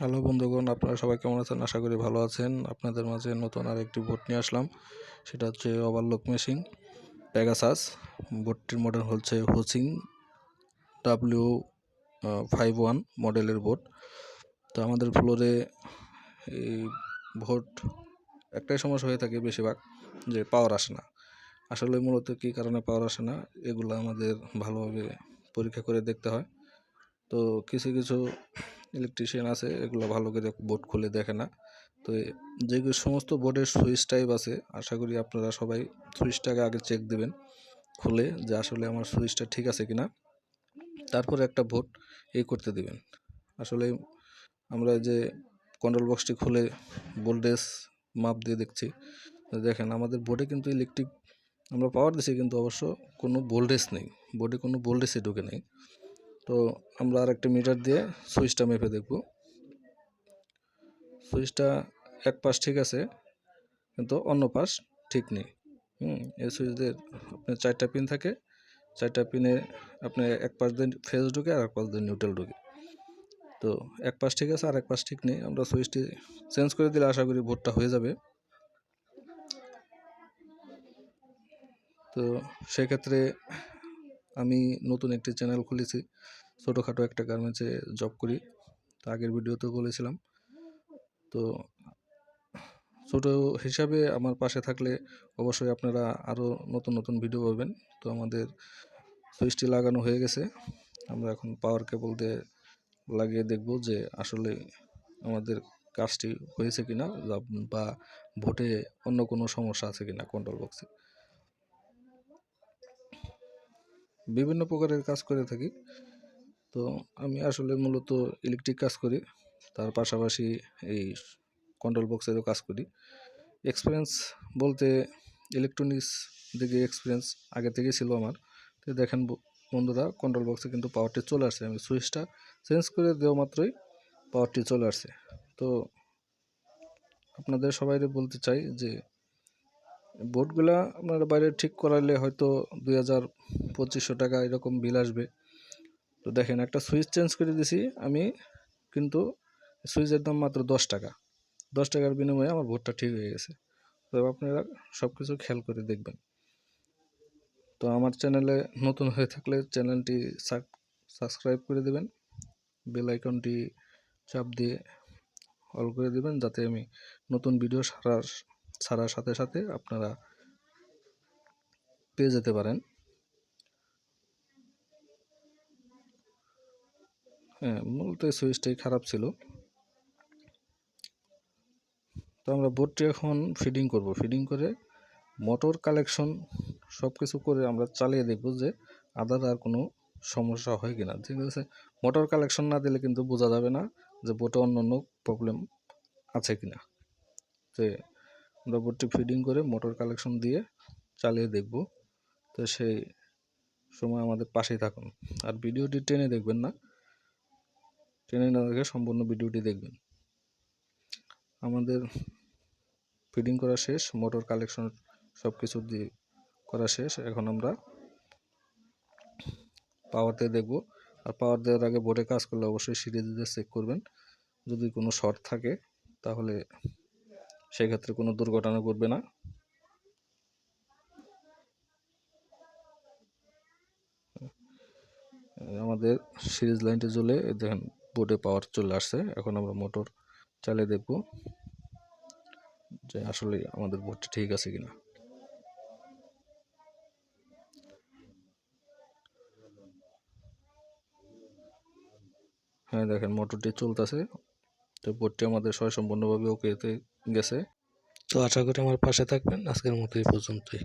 Hello বন্ধুগণ, আপনারা সবাই কেমন আছেন? আশা করি ভালো আছেন। আপনাদের মাঝে নতুন আর একটি বোট নিয়ে আসলাম। সেটা হচ্ছে ওভারলক মেশিন প্যাগাসাস বোটটির মডেল হচ্ছে হোসিং ডাব্লিউ ফাইভ ওয়ান মডেলের বোট তো আমাদের ফ্লোরে এই ভোট একটাই সমস্যা হয়ে থাকে বেশিরভাগ, যে পাওয়ার আসে না। আসলে মূলত কী কারণে পাওয়ার আসে না? এগুলো আমাদের ভালোভাবে পরীক্ষা করে দেখতে হয়। তো কিছু কিছু ইলেকট্রিশিয়ান আছে, এগুলো ভালো করে বোর্ড খুলে দেখে না। তো এ- যে সমস্ত বোর্ডের সুইচ টাইপ আছে, আশা করি আপনারা সবাই সুইচটাকে আগে চেক দিবেন, খুলে যে আসলে আমার সুইচটা ঠিক আছে কিনা। তারপরে একটা ভোট এই করতে দিবেন। আসলে আমরা যে কন্ট্রোল বক্সটি খুলে ভোল্টেজ মাপ দিয়ে দেখছি দেখেন আমাদের বোর্ডে কিন্তু ইলেকট্রিক আমরা পাওয়ার দিছি, কিন্তু অবশ্য কোনো ভোল্টেজ নেই। বোর্ডে কোনো ভোল্টেজই ঢুকে নেই। তো আমরা আর একটা মিটার দিয়ে সুইচটা মেপে দেখব। সুইচটা এক পাশ ঠিক আছে, কিন্তু অন্য পাশ ঠিক নেই। হুম, এই সুইচদের আপনার চারটা পিন থাকে। চারটা পিনে আপনি এক পাশ দিয়ে ফেজ ঢুকে আর এক পাশ দিয়ে নিউট্রাল ঢুকে। তো এক পাশ ঠিক আছে আর এক পাশ ঠিক নেই। আমরা সুইচটি চেঞ্জ করে দিলে আশা করি ভোটটা হয়ে যাবে। তো সেক্ষেত্রে আমি নতুন একটি চ্যানেল খুলেছি। ছোটোখাটো একটা গার্মেন্টসে জব করি। তো আগের ভিডিওতেও বলেছিলাম। তো ছোটো হিসাবে আমার পাশে থাকলে অবশ্যই আপনারা আরও নতুন নতুন ভিডিও পাবেন। তো আমাদের সুইচটি লাগানো হয়ে গেছে। আমরা এখন পাওয়ার কেবল দিয়ে লাগিয়ে দেখব যে আসলে আমাদের কাজটি হয়েছে কিনা বা ভোটে অন্য কোনো সমস্যা আছে কিনা কন্ট্রোল বক্সে বিভিন্ন প্রকারের কাজ করে থাকি। তো আমি আসলে মূলত ইলেকট্রিক কাজ করি। তার পাশাপাশি এই কন্ট্রোল বক্সেরও কাজ করি। এক্সপিরিয়েন্স বলতে ইলেকট্রনিক্স দিকে এক্সপিরিয়েন্স আগে থেকেই ছিল আমার। তো দেখেন বন্ধুরা কন্ট্রোল বক্সে কিন্তু পাওয়ারটি চলে আসছে। আমি সুইচটা চেঞ্জ করে দেওয়া মাত্রই পাওয়ারটি চলে আসছে। তো আপনাদের সবাই বলতে চাই যে বোর্ডগুলা আপনারা বাইরে ঠিক করালে হয়তো দুই হাজার পঁচিশশো টাকা এরকম বিল আসবে। তো দেখেন একটা সুইচ চেঞ্জ করে দিছি, আমি কিন্তু সুইচের দাম মাত্র দশ টাকা। দশ টাকার বিনিময়ে আমার ভোটটা ঠিক হয়ে গেছে। তো আপনারা সব কিছু খেয়াল করে দেখবেন। তো আমার চ্যানেলে নতুন হয়ে থাকলে চ্যানেলটি সাবস্ক্রাইব করে দেবেন। বেল আইকনটি চাপ দিয়ে অল করে দেবেন, যাতে আমি নতুন ভিডিও ছাড়ার ছাড়ার সাথে সাথে আপনারা পেয়ে যেতে পারেন। হ্যাঁ মূলত সুইচটাই খারাপ ছিল। তো আমরা বোর্ডটি এখন ফিডিং করব। ফিডিং করে মোটর কালেকশন সব কিছু করে আমরা চালিয়ে দেখব যে আদার আর কোনো সমস্যা হয় কিনা। ঠিক আছে? মোটর কালেকশন না দিলে কিন্তু বোঝা যাবে না যে বোটে অন্য অন্য প্রবলেম আছে কিনা। তো আমরা বোর্ডটি ফিডিং করে মোটর কালেকশন দিয়ে চালিয়ে দেখব। তো সেই সময় আমাদের পাশেই থাকুন। আর ভিডিওটি টেনে দেখবেন না। টেনে না দেখে সম্পূর্ণ ভিডিওটি দেখবেন। আমাদের ফিডিং করা শেষ, মোটর কালেকশন সব কিছু দিয়ে করা শেষ। এখন আমরা পাওয়ার দিয়ে দেখব। আর পাওয়ার দেওয়ার আগে বোর্ডে কাজ করলে অবশ্যই সিরিজ দিয়ে চেক করবেন। যদি কোনো শর্ট থাকে, তাহলে সেক্ষেত্রে কোনো দুর্ঘটনা ঘটবে না। আমাদের সিরিজ লাইনটি জ্বলে, দেখেন বোর্ডে পাওয়ার চলে আসছে। এখন আমরা মোটর চালিয়ে দেখব যে আসলে আমাদের বোর্ডটি ঠিক আছে কিনা। হ্যাঁ দেখেন মোটরটি চলতেছে। তো বোর্ডটি আমাদের সম্পূর্ণভাবে ওকেতে গেছে। তো আশা করি আমার পাশে থাকবেন। আজকের মতো এই পর্যন্তই।